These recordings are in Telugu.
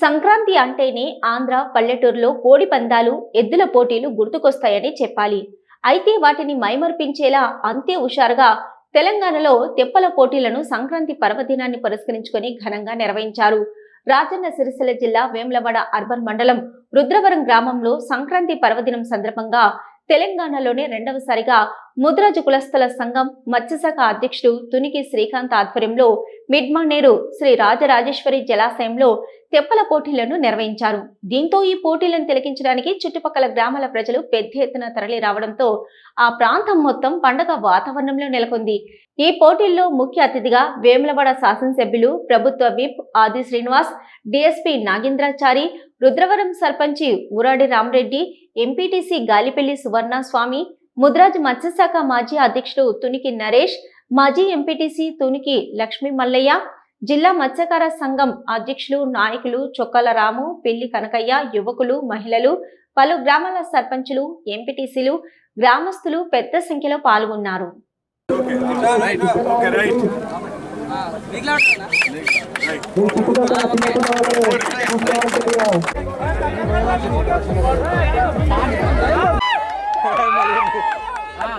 సంక్రాంతి అంటేనే ఆంధ్ర పల్లెటూరులో కోడి పందాలు ఎద్దుల పోటీలు గుర్తుకొస్తాయని చెప్పాలి. అయితే వాటిని మైమర్పించేలా అంతే హుషారుగా తెలంగాణలో తెప్పల పోటీలను సంక్రాంతి పర్వదినాన్ని పురస్కరించుకొని ఘనంగా నిర్వహించారు. రాజన్న సిరిసిల్ల జిల్లా వేములవాడ అర్బన్ మండలం రుద్రవరం గ్రామంలో సంక్రాంతి పర్వదినం సందర్భంగా తెలంగాణలోనే రెండవసారిగా ముద్రాజు కులస్థల సంఘం మత్స్యశాఖ అధ్యక్షుడు తునికి శ్రీకాంత్ ఆధ్వర్యంలో మిడ్మానేరు శ్రీ రాజరాజేశ్వరి జలాశయంలో తెప్పల పోటీలను నిర్వహించారు. దీంతో ఈ పోటీలను తిలకించడానికి చుట్టుపక్కల గ్రామాల ప్రజలు పెద్ద ఎత్తున తరలి రావడంతో ఆ ప్రాంతం మొత్తం పండగ వాతావరణంలో నెలకొంది. ఈ పోటీల్లో ముఖ్య అతిథిగా వేములవాడ శాసనసభ్యులు ప్రభుత్వ విప్ ఆది శ్రీనివాస్ డిఎస్పి నాగేంద్రాచారి రుద్రవరం సర్పంచి ఊరాడి రామరెడ్డి ఎంపీటీసీ గాలిపల్లి సువర్ణ స్వామి ముద్రాజ్ మత్స్యశాఖ మాజీ అధ్యక్షుడు తునికి నరేష్ మాజీ ఎంపీటీసీ తునికి లక్ష్మీ మల్లయ్య జిల్లా మత్స్యకార సంఘం అధ్యక్షులు నాయకులు చొక్కల రాము పెళ్ళి కనకయ్య యువకులు మహిళలు పలు గ్రామాల సర్పంచులు ఎంపీటీసీలు గ్రామస్తులు పెద్ద సంఖ్యలో పాల్గొన్నారు.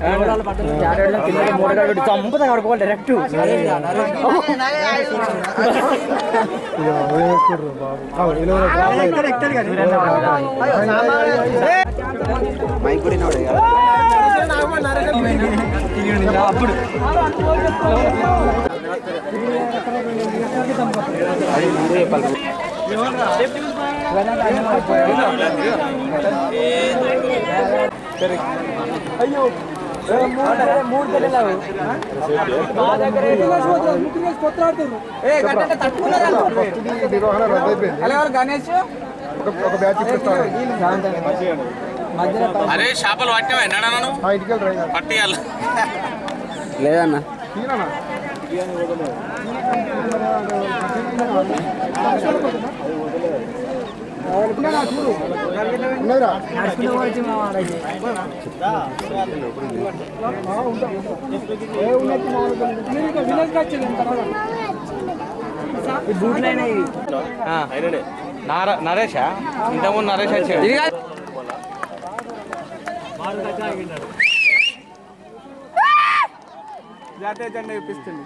డ్రోన్ డ్రోన్ రోజు చేసిన ఇప్పుడు చెప్పు డ్రోన్ రోజు డ్రోన్ ఎలా చెప్తావు డ్రోన్ ఏ నేడి పని చంపుతా కడుకోవాలి డైరెక్ట్ అప్పుడు గణేష్ అరే చేపలు పట్టివా ఎన్నడా నన్ను పట్టియాల. లేదన్నా. నరేషా ఇంతకుముందు నరేష్ వచ్చాడు జాతీయ జెండా చూపిస్తుంది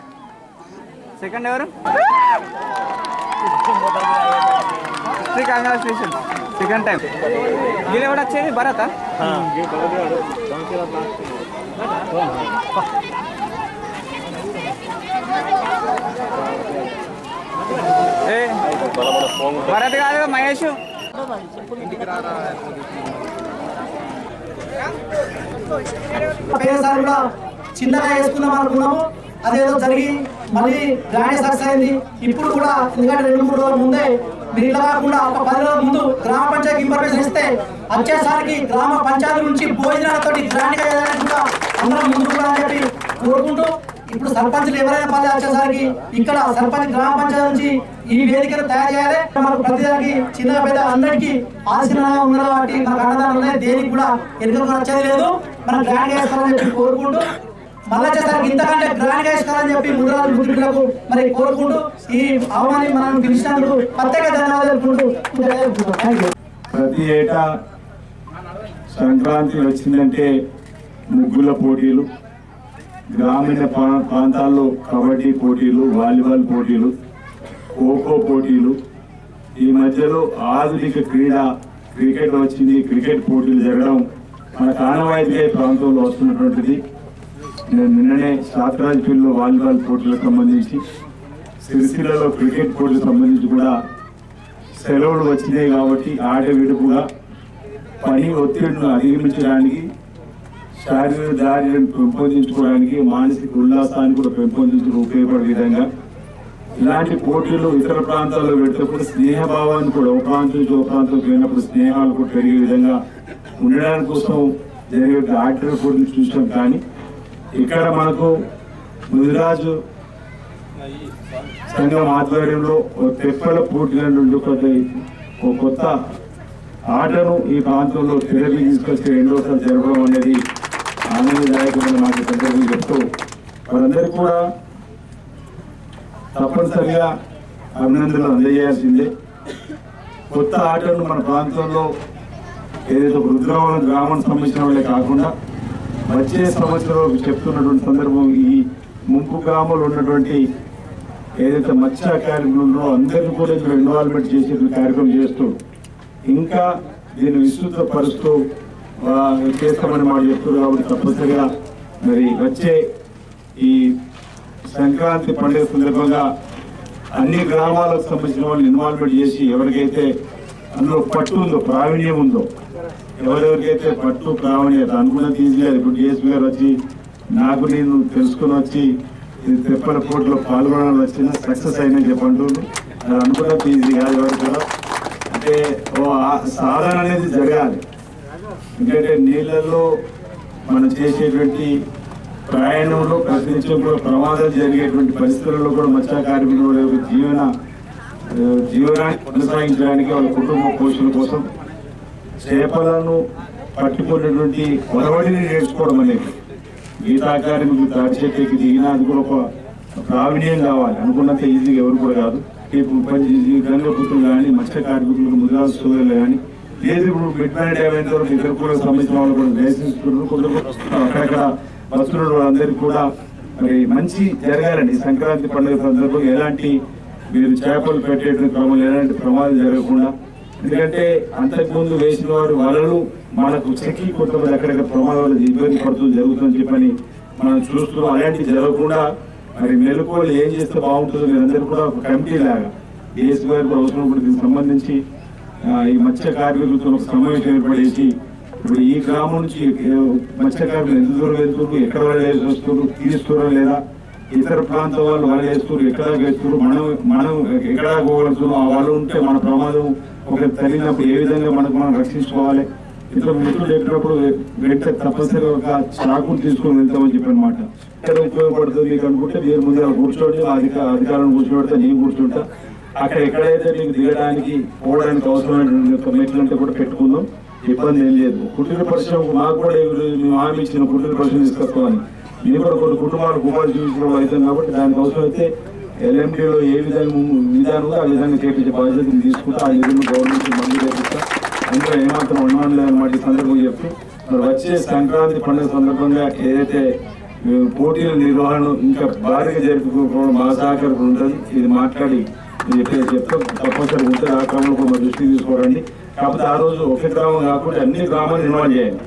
సెకండ్ ఎవరు శ్రీ కంగ్రాచులేషన్ సెకండ్ టైం దీని కూడా వచ్చేది? భరత? ఏ, భరత్ కాదు మహేష్. చిన్నగా వేసుకుందాం అనుకున్నాము. అదేదో జరిగి మళ్ళీ గ్రాండ్ సక్సెస్ అయింది. ఇప్పుడు కూడా ఎందుకంటే రెండు మూడు రోజుల ముందే మీరు ఇలా కాకుండా ఒక పది రోజుల ముందు గ్రామ పంచాయతీ ఇన్ఫర్మేషన్ ఇస్తే వచ్చేసరికి గ్రామ పంచాయతీ నుంచి భోజనాలతో కూడా అందరం ముందుకు అని చెప్పి కోరుకుంటూ ఇప్పుడు సర్పంచ్లు ఎవరైనా పని వచ్చేసరికి ఇక్కడ సర్పంచ్ గ్రామ పంచాయతీ నుంచి ఈ వేదికను తయారు చేయాలి. మనకు ప్రతిదానికి చిన్న పెద్ద అందరికీ ఆశీర్వాదంగా ఉన్నది కాబట్టి మనకు అన్నదానం దేనికి కూడా ఎన్నికలు వచ్చేది లేదు. మనం గ్రాండ్ చేస్తామని చెప్పి కోరుకుంటూ మళ్ళా చేస్తారు ఇంతకంటే గ్రాండ్గా ఇస్తారని చెప్పి ముద్రాలు ముద్రికులకు మరి కోరుకుంటూ ఈ అవమాని మనం పిలిచినందుకు ప్రత్యేక ధన్యవాదాలు ప్రతి ఏటా సంక్రాంతి వచ్చిందంటే ముగ్గుల పోటీలు గ్రామీణ ప్రాంతాల్లో కబడ్డీ పోటీలు వాలీబాల్ పోటీలు ఖోఖో పోటీలు. ఈ మధ్యలో ఆధునిక క్రీడ క్రికెట్ వచ్చింది. క్రికెట్ పోటీలు జరగడం మన కానవాయితీ ప్రాంతంలో వస్తున్నటువంటిది. నేను నిన్ననే శాస్త్రాజ్పల్లిలో వాలీబాల్ పోటీలకు సంబంధించి సిరిసిల్లలో క్రికెట్ పోటీలకు సంబంధించి కూడా సెలవులు వచ్చినాయి కాబట్టి ఆట విడుపుగా పని ఒత్తిడిని అధిగమించడానికి శారీరక దారిని పెంపొందించుకోవడానికి మానసిక ఉల్లాసాన్ని కూడా పెంపొందించడం ఉపయోగపడే విధంగా ఇలాంటి పోటీలు ఇతర ప్రాంతాల్లో పెడినప్పుడు స్నేహభావాన్ని కూడా ఒక ప్రాంతం నుంచి ఒక ప్రాంతం పోయినప్పుడు స్నేహాలు కూడా పెరిగే విధంగా ఉండడానికి కోసం జరిగే ఆర్డర్ పోటీలు చూసాం. కానీ ఇక్కడ మనకు ముదిరాజు సంఘం ఆధ్వర్యంలో ఒక తెప్పల పూర్తిగా నుండి కొత్త ఒక కొత్త ఆటను ఈ ప్రాంతంలో తిరిగి తీసుకొచ్చి రెండోసారి జరపడం అనేది ఆనందదాయకమైన మాట సందర్భంగా చెప్తూ వారందరికీ కూడా తప్పనిసరిగా అభినందనలు అందజేయాల్సిందే. కొత్త ఆటలను మన ప్రాంతంలో ఏదైతే రుద్రవరం గ్రామం సంబంధించిన వాళ్ళే కాకుండా వచ్చే సంవత్సరం చెప్తున్నటువంటి సందర్భం ఈ ముంపు గ్రామంలో ఉన్నటువంటి ఏదైతే మత్స్య కార్యక్రమంలో అందరినీ కూడా ఇందులో ఇన్వాల్వ్మెంట్ చేసే కార్యక్రమం చేస్తూ ఇంకా దీన్ని విస్తృతపరుస్తూ చేస్తామని మాట చెప్తున్నారు కాబట్టి తప్పనిసరిగా మరి వచ్చే ఈ సంక్రాంతి పండుగ సందర్భంగా అన్ని గ్రామాలకు సంబంధించిన వాళ్ళని ఇన్వాల్వ్మెంట్ చేసి ఎవరికైతే అందులో పట్టు ఉందో ప్రావీణ్యం ఉందో ఎవరెవరికైతే పట్టు ప్రావీణ్యత అనుకున్నది ఈజీ లేదు ఇప్పుడు డిఎస్పీ గారు వచ్చి నాకు నేను తెలుసుకుని వచ్చి తెప్పల పోటీలో పాల్గొనడం వచ్చిన సక్సెస్ అయిందని చెప్పంటున్నారు అది అనుకున్నది ఈజీ కాదు ఎవరు కూడా. అంటే ఓ సాధన అనేది జరగాలి. ఎందుకంటే నీళ్ళల్లో మనం చేసేటువంటి ప్రయాణంలో ప్రతి నిమిషం కూడా ప్రమాదాలు జరిగేటువంటి పరిస్థితుల్లో కూడా మత్స్య కార్మికుల జీవన జీవనాన్ని కొనసాగించడానికి వాళ్ళ కుటుంబ పోషణ కోసం చేపలను పట్టుకునేటువంటి ఒరవడిని నేర్చుకోవడం అనేది గీతా కార్మికులు తాటి చెట్టుకి దిగినా అది కూడా ఒక ప్రావీణ్యం కావాలి. అనుకున్నంత ఈజీగా ఎవరు కూడా కాదు. రేపు గంగపుత్రులు కానీ మత్స్య కార్మికులకు ముదిరాజు సోదరులు కానీ లేదు ఇప్పుడు మిడ్ నైట్ అయిన వరకు ఇద్దరు కూడా సంబంధించిన వాళ్ళు కూడా లైసెన్స్ కొందరు అక్కడక్కడ వస్తున్న వాళ్ళందరికీ కూడా మరి మంచి జరగాలండి. సంక్రాంతి పండుగ సందర్భంగా ఎలాంటి మీరు చేపలు పెట్టేటువంటి క్రమంలో ఎలాంటి ప్రమాదం జరగకుండా ఎందుకంటే అంతకుముందు వేసిన వారు వలలు మనకు చెక్కి కొంతమంది అక్కడక్కడ ప్రమాదాలు ఇబ్బంది పడుతుంది జరుగుతుందని చెప్పని మనం చూస్తున్నాం అలాంటివి జరగకుండా మరి మెలకువలు ఏం చేస్తే బాగుంటుందో మీరందరూ కూడా ఒక కమిటీ లాగా. డిఎస్ గారు కూడా అవసరం కూడా దీనికి సంబంధించి ఈ మత్స్య కార్మికులతో ఒక సమావేశం ఏర్పడేసి ఇప్పుడు ఈ గ్రామం నుంచి మత్స్యకారులు మత్స్య కార్మికులు ఎంత దూరం వెళ్తున్నారు ఎక్కడ వెళ్ళేసి వస్తున్నారు తీరుస్తున్నారా లేదా ఇతర ప్రాంతం వాళ్ళు వాళ్ళు వేస్తున్నారు ఎక్కడ వేస్తున్నారు మనం మనం ఎక్కడ పోగలుగుతున్నాం ఆ వాళ్ళు ఉంటే మన ప్రమాదం ఒక తగిలినప్పుడు ఏ విధంగా మనకు మనం రక్షించుకోవాలి? ఇతర మిత్రులు చెప్పినప్పుడు వెంట తప్పనిసరిగా ఒక చాకును తీసుకుని వెళ్తామని చెప్పనమాట ఎక్కడ ఉపయోగపడుతుంది మీకు అనుకుంటే మీరు ముందు కూర్చోండి అధిక అధికారులను కూర్చోబెడితే నేను కూర్చుంటా. అక్కడ ఎక్కడైతే మీకు దిగడానికి పోవడానికి అవసరమైన మెట్లు అంటే కూడా పెట్టుకుందాం. ఇబ్బంది ఏం లేదు. కుటీర పరిశ్రమ మాకు కూడా మేము హామీ ఇచ్చిన కుటీర పరిశ్రమ తీసుకొస్తామని. మేము కూడా కొన్ని కుటుంబాలకు ఉపాధి చూపించడం అవుతాం కాబట్టి దానికి అవసరమైతే ఎల్ఎండిలో ఏ విధంగా విధానం ఆ విధంగా చేపించే బాధ్యతను తీసుకుంటా. ఆ నిధులను గవర్నమెంట్ మంజూరు చేపిస్తా. అందులో ఏమాత్రం అనుమానం లేదన్నమాట ఈ సందర్భంగా చెప్తూ మరి వచ్చే సంక్రాంతి పండుగ సందర్భంగా ఏదైతే పోటీల నిర్వహణ ఇంకా భారీగా జరుపుకోవడం మా సహకారం ఉంటుంది. ఇది మాట్లాడి చెప్పేసి చెప్తే. తప్పనిసరి ఉంటుంది ఆ క్రమంలో కూడా మా దృష్టికి తీసుకోరండి. కాకపోతే ఆ రోజు ఒకే గ్రామం కాకుండా అన్ని గ్రామాలు నిర్మాణం చేయాలి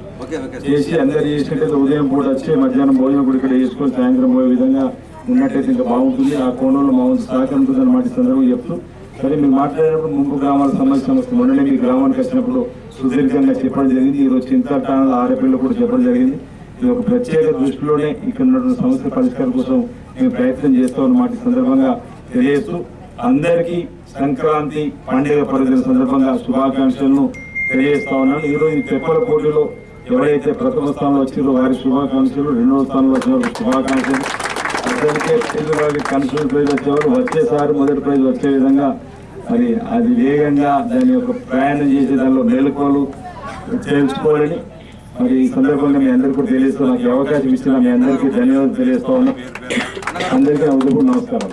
చేసి అందరు చేసినట్టయితే ఉదయం పూట వచ్చి మధ్యాహ్నం భోజనం కూడా ఇక్కడ చేసుకొని సాయంత్రం పోయే విధంగా ఉన్నట్టయితే ఇంకా బాగుంటుంది. ఆ కోణంలో మా వంతు సహకారం ఉంటుంది అన్నమాట సందర్భంగా చెప్తూ. సరే మీరు మాట్లాడినప్పుడు ముంపు గ్రామాల సమస్య వస్తుంది మొన్ననే మీ గ్రామానికి వచ్చినప్పుడు సుదీర్ఘంగా చెప్పడం జరిగింది. ఈరోజు చింతటాల ఆరపిల్లలు కూడా చెప్పడం జరిగింది. ఇది ఒక ప్రత్యేక దృష్టిలోనే ఇక్కడ ఉన్నటువంటి సమస్య పరిష్కారం కోసం మేము ప్రయత్నం చేస్తామన్నమాట ఈ సందర్భంగా తెలియజేస్తూ. అందరికీ సంక్రాంతి పండుగ పర్వదిన సందర్భంగా శుభాకాంక్షలను తెలియజేస్తా ఉన్నాను. ఈ రోజు ఈ తెప్పల పోటీలో ఎవరైతే ప్రథమ స్థానంలో వచ్చారో వారి శుభాకాంక్షలు రెండవ స్థానంలో వచ్చిన శుభాకాంక్షలు. అందరికీ తెలుగు కన్సూల్ ప్రైజ్ వచ్చేవారు. వచ్చేసారి మొదటి ప్రైజ్ వచ్చే విధంగా మరి అది వేగంగా దాని యొక్క ప్రయాణం చేసే దానిలో మేలుకోలు తెలుసుకోవాలని మరి ఈ సందర్భంగా మీ అందరికీ కూడా తెలియజేస్తూ నాకు అవకాశం ఇచ్చిన మీ అందరికీ ధన్యవాదాలు తెలియజేస్తా ఉన్నాం అందరికీ నా నమస్కారం